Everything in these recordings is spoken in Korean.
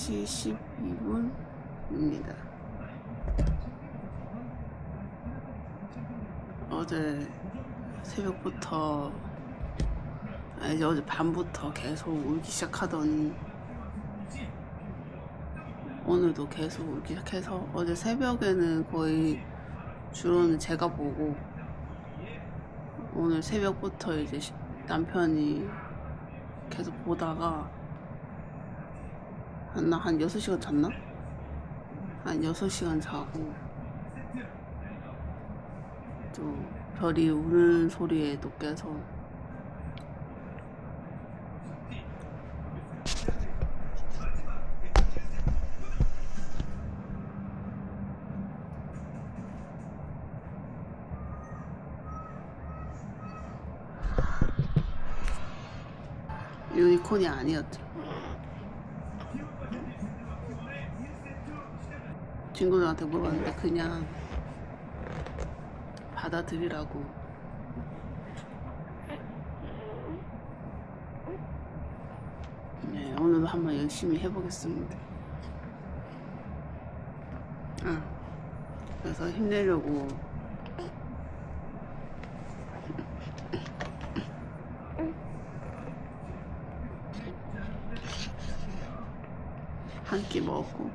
3시 12분입니다. 어제 새벽부터 아니 어제 밤부터 계속 울기 시작하더니 오늘도 계속 울기 시작해서 어제 새벽에는 거의 주로는 제가 보고 오늘 새벽부터 이제 시- 남편이 계속 보다가 한, 나한 6시간 잤나? 한 6시간 자고 또 별이 우는 소리에도 깨서 유니콘이 아니었죠. 친구들한테 물어봤는데 그냥 받아들이라고. 네, 오늘도 한번 열심히 해보겠습니다. 아, 그래서 힘내려고. 한 끼 먹고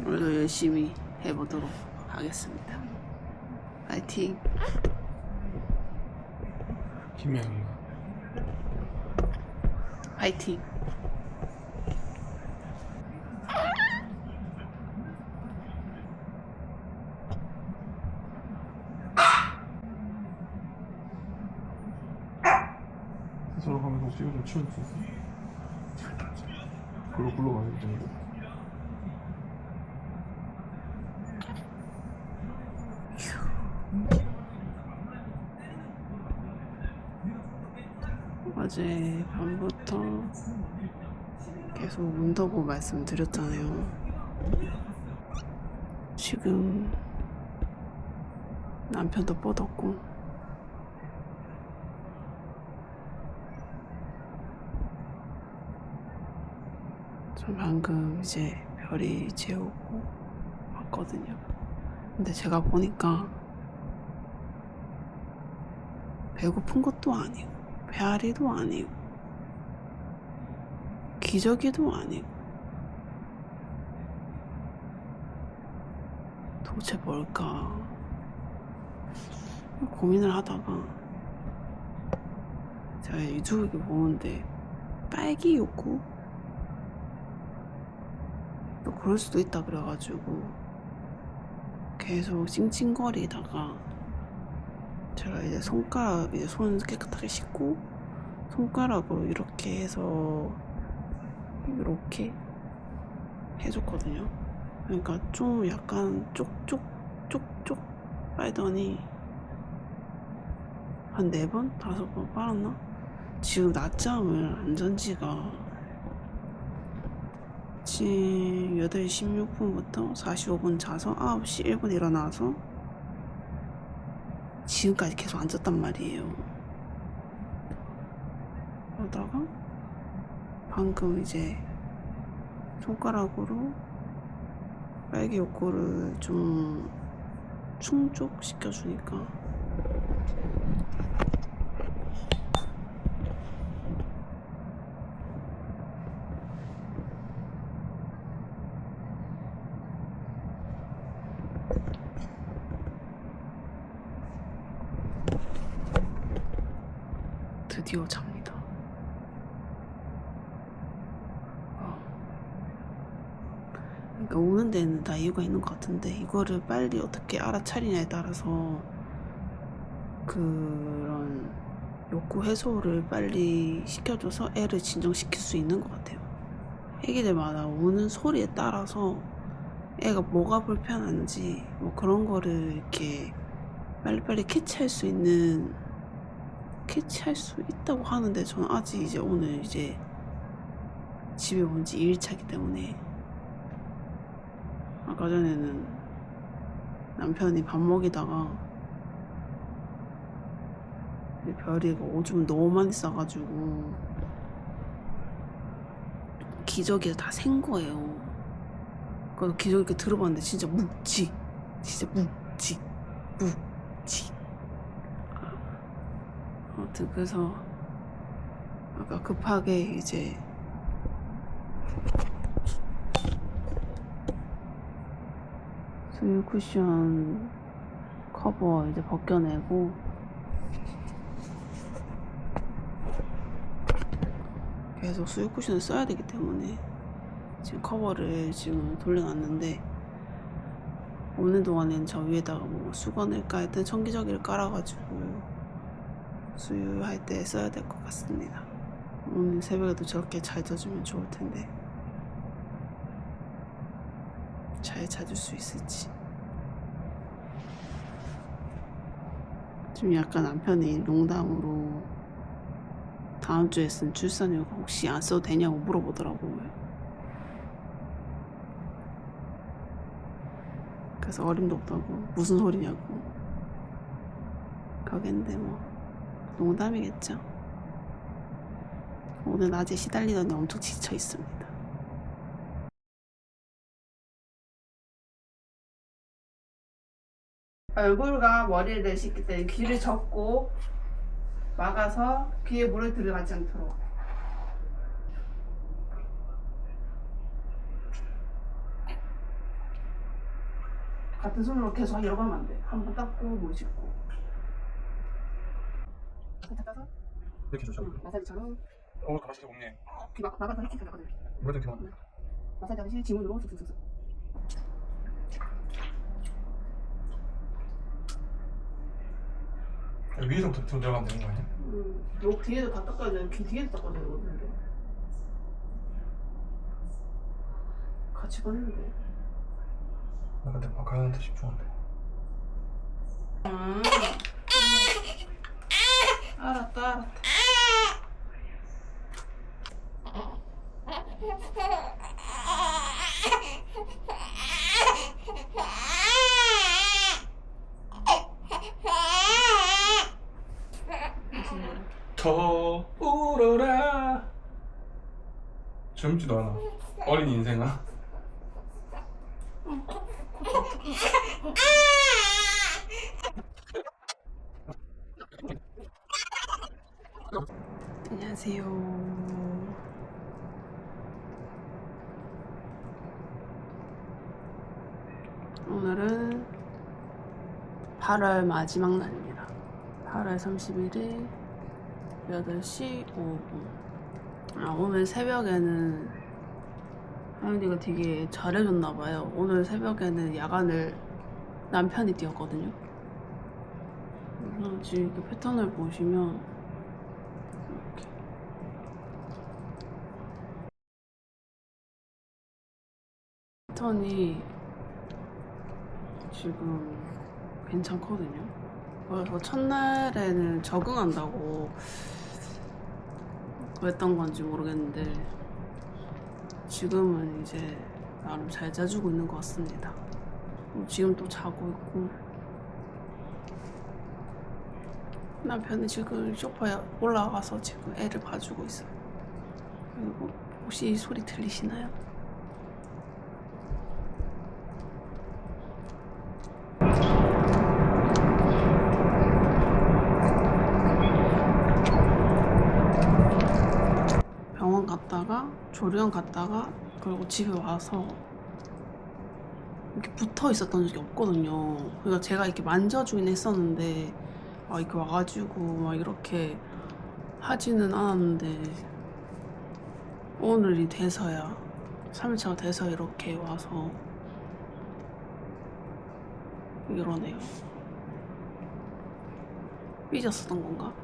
오늘도 열심히 해보도록 하겠습니다. 파이팅! 김혜영이가 파이팅! 저러 가면서 혹시 좀 치울 수 있어? 글로 굴러가야 되는데 어제 밤부터 계속 운다고 말씀드렸잖아요. 지금 남편도 뻗었고 저 방금 이제 별이 재우고 왔거든요. 근데 제가 보니까 배고픈 것도 아니고 배앓이도 아니고 기저귀도 아니고 도대체 뭘까? 고민을 하다가 제가 유튜브에 보는데 빨기 욕구? 또 그럴 수도 있다 그래가지고 계속 찡찡거리다가 제가 이제 손가락 이제 손 깨끗하게 씻고 손가락으로 이렇게 해서 이렇게 해줬거든요. 그러니까 좀 약간 쪽쪽 쪽쪽 빨더니 한 네 번 다섯 번 빨았나? 지금 낮잠을 안 잔 지가 지금 8시 16분부터 45분 자서 9시 1분 일어나서 지금까지 계속 앉았단 말이에요. 그러다가 방금 이제 손가락으로 빨개 욕구를 좀 충족시켜주니까 드디어 잡니다. 어. 그러니까 우는 데는 다 이유가 있는 것 같은데 이거를 빨리 어떻게 알아차리냐에 따라서 그런 욕구 해소를 빨리 시켜줘서 애를 진정시킬 수 있는 것 같아요. 애기들마다 우는 소리에 따라서 애가 뭐가 불편한지 뭐 그런 거를 이렇게 빨리빨리 캐치할 수 있는 캐치할 수 있다고 하는데 저는 아직 이제 오늘 이제 집에 온 지 2일차기 때문에 아까 전에는 남편이 밥 먹이다가 별이가 오줌을 너무 많이 싸가지고 기저귀에 다샌 거예요. 그래서 기저귀 들어봤는데 진짜 묵직, 진짜 묵직, 묵직. 아, 아무튼 그래서 아까 급하게 이제 수유 쿠션 커버 이제 벗겨내고 계속 수유 쿠션을 써야 되기 때문에 지금 커버를 지금 돌려놨는데 없는 동안엔 저 위에다가 뭐 수건을 깔든 청기저귀를 깔아가지고 수유할 때 써야 될 것 같습니다. 오늘 새벽에도 저렇게 잘 젖으면 좋을 텐데 잘 찾을 수 있을지. 지금 약간 남편이 농담으로 다음 주에 쓴 출산휴가 혹시 안 써도 되냐고 물어보더라고요. 그래서 어림도 없다고 무슨 소리냐고 가겠는데 뭐 농담이겠죠. 오늘 낮에 시달리더니 엄청 지쳐 있습니다. 얼굴과 머리를 씻기 때문에 귀를 접고 막아서 귀에 물을 들어가지 않도록. 같은 손으로 계속 하면 안 돼. 한 번 닦고 물 씻고. 살짝 이렇게 좋죠. 마사지처럼 어, 가만히 없네. 귀 막, 막아서 이렇게 들어가거든. 뭐라 되게 많네. 마사지 하듯이 지문으로 슥슥슥슥. 위에서부터 더 들어가면 되는 거 아니야? 음, 목 뒤에도 다 닦아야 돼. 귀 뒤에도 닦아야 되거든. 이게. 같이 봤는데. 나 근데 박하연한테 집중한대. 아. 알았다, 알았다. 더 울어라. 젊지도 않아. 어린 인생아. 안녕하세요. 오늘은 8월 마지막 날입니다. 8월 31일 8시 5분. 아, 오늘 새벽에는 하윤이가 되게 잘해줬나봐요. 오늘 새벽에는 야간을 남편이 뛰었거든요. 지금 이렇게 패턴을 보시면 이렇게 패턴이 지금 괜찮거든요. 그래서 첫날에는 적응한다고 그랬던 건지 모르겠는데 지금은 이제 나름 잘 자주고 있는 것 같습니다. 지금 또 자고 있고 남편이 지금 소파에 올라가서 지금 애를 봐주고 있어요. 그리고 혹시 소리 들리시나요? 병원 갔다가 조리원 갔다가 그리고 집에 와서 이렇게 붙어 있었던 적이 없거든요. 그러니까 제가 이렇게 만져주긴 했었는데 막 이렇게 와가지고 막 이렇게 하지는 않았는데 오늘이 돼서야 3일차가 돼서 이렇게 와서 이러네요. 삐졌었던 건가?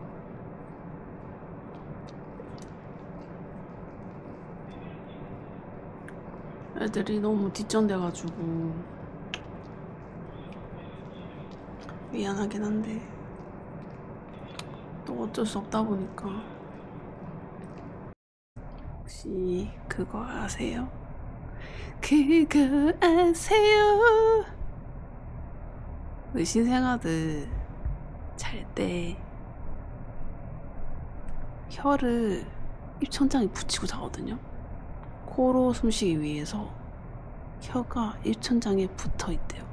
애들이 너무 뒷전돼가지고 미안하긴 한데 또 어쩔 수 없다 보니까 혹시 그거 아세요? 그거 아세요? 우리 신생아들 잘 때 혀를 입천장에 붙이고 자거든요. 코로 숨쉬기 위해서 혀가 입천장에 붙어 있대요.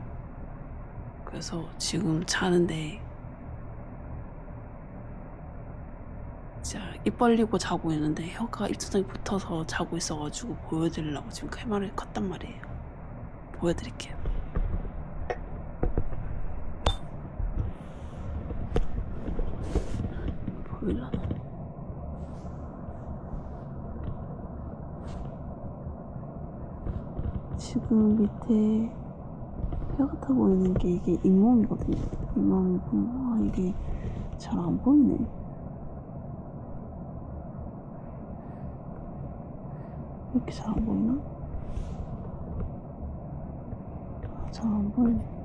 그래서 지금 자는데 진짜 입 벌리고 자고 있는데 혀가 입천장에 붙어서 자고 있어가지고 보여드리려고 지금 카메라를 껐단 말이에요. 보여드릴게요. 보일라나? 지금 밑에 뼈 같아 보이는 게 이게 잇몸이거든요. 잇몸이고 아 이게 잘 안 보이네. 이렇게 잘 안 보이나? 아, 잘 안 보이네.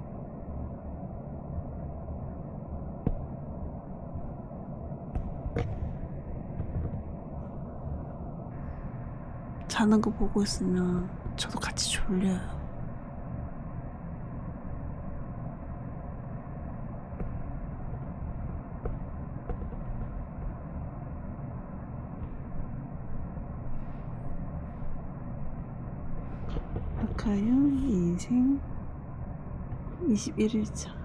자는 거 보고 있으면 저도 같이 졸려요. 박하윤 인생 21일차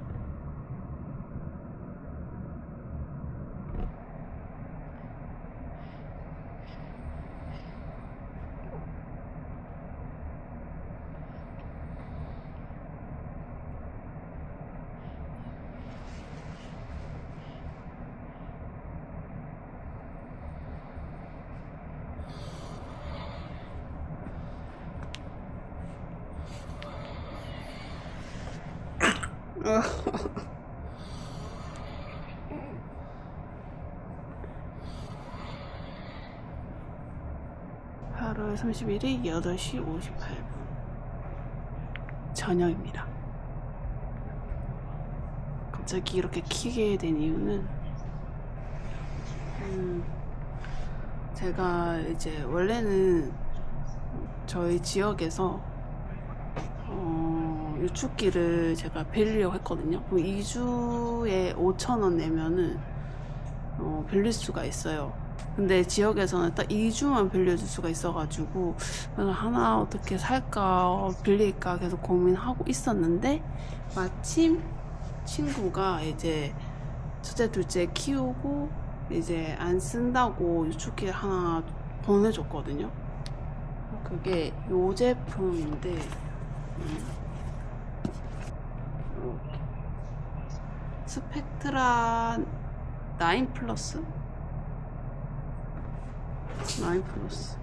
팔월 31일 8시 58분 저녁입니다. 갑자기 이렇게 키게 된 이유는 음, 제가 이제 원래는 저희 지역에서 어, 유축기를 제가 빌리려고 했거든요. 2주에 5,000원 내면은 어, 빌릴 수가 있어요. 근데 지역에서는 딱 2주만 빌려줄 수가 있어가지고 그래서 하나 어떻게 살까 어, 빌릴까 계속 고민하고 있었는데 마침 친구가 이제 첫째 둘째 키우고 이제 안 쓴다고 유축기 하나 보내줬거든요. 그게 요 제품인데 음, 이렇게. 스펙트라 9 플러스? 9 플러스.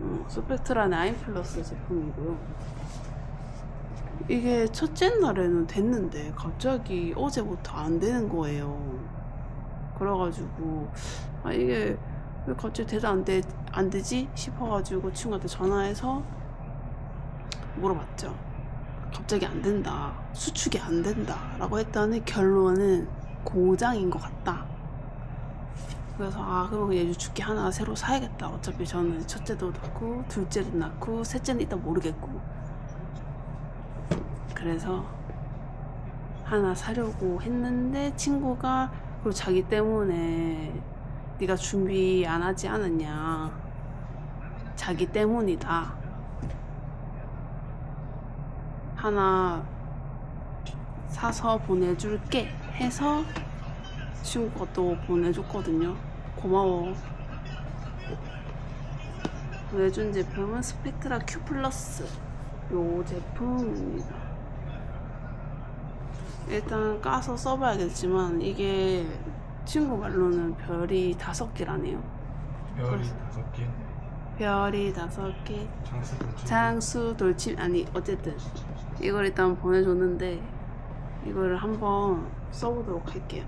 어, 스펙트라 9 플러스 제품이고요. 이게 첫째 날에는 됐는데 갑자기 어제부터 안 되는 거예요. 그래가지고 아 이게 왜 갑자기 대도 안, 되, 안 되지 싶어가지고 친구한테 전화해서 물어봤죠 갑자기 안 된다 수축이 안 된다 라고 했더니 결론은 고장인 것 같다. 그래서 아 그럼 얘 유축기 하나 새로 사야겠다. 어차피 저는 첫째도 낳고 둘째도 낳고 셋째는 일단 모르겠고. 그래서 하나 사려고 했는데 친구가 그리고 자기 때문에 네가 준비 안 하지 않았냐. 자기 때문이다 하나 사서 보내줄게 해서 친구가 또 보내줬거든요. 고마워. 보내준 제품은 스펙트라 Q 플러스 요 제품입니다. 일단 까서 써봐야겠지만 이게 친구 말로는 별이 다섯 개라네요. 별이 다섯 개 별이 다섯 개. 장수 돌침 아니 어쨌든 이걸 일단 보내줬는데 이거를 한번 써보도록 할게요.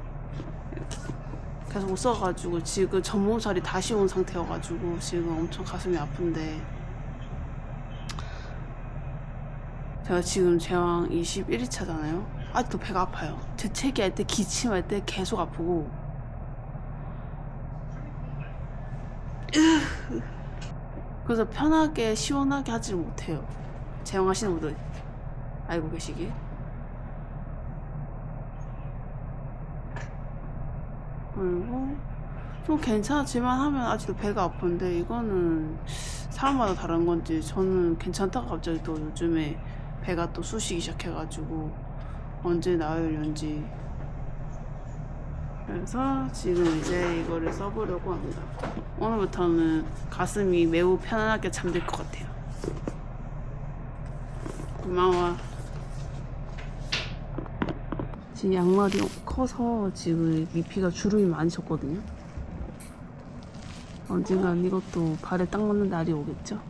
계속 못 써가지고 지금 전몸살이 다시 온 상태여가지고 지금 엄청 가슴이 아픈데 제가 지금 제왕 21일차잖아요. 아직도 배가 아파요. 재채기 할 때 기침할 때 계속 아프고 그래서 편하게 시원하게 하지 못해요. 제형하시는 분들 알고 계시길. 그리고 좀 괜찮지만 하면 아직도 배가 아픈데 이거는 사람마다 다른 건지 저는 괜찮다가 갑자기 또 요즘에 배가 또 쑤시기 시작해가지고 언제 나으려는지 그래서 지금 이제 이거를 써보려고 합니다. 오늘부터는 가슴이 매우 편안하게 잠들 것 같아요. 고마워. 지금 양말이 커서 지금 미피가 주름이 많이 졌거든요. 언젠간 이것도 발에 딱 맞는 날이 오겠죠?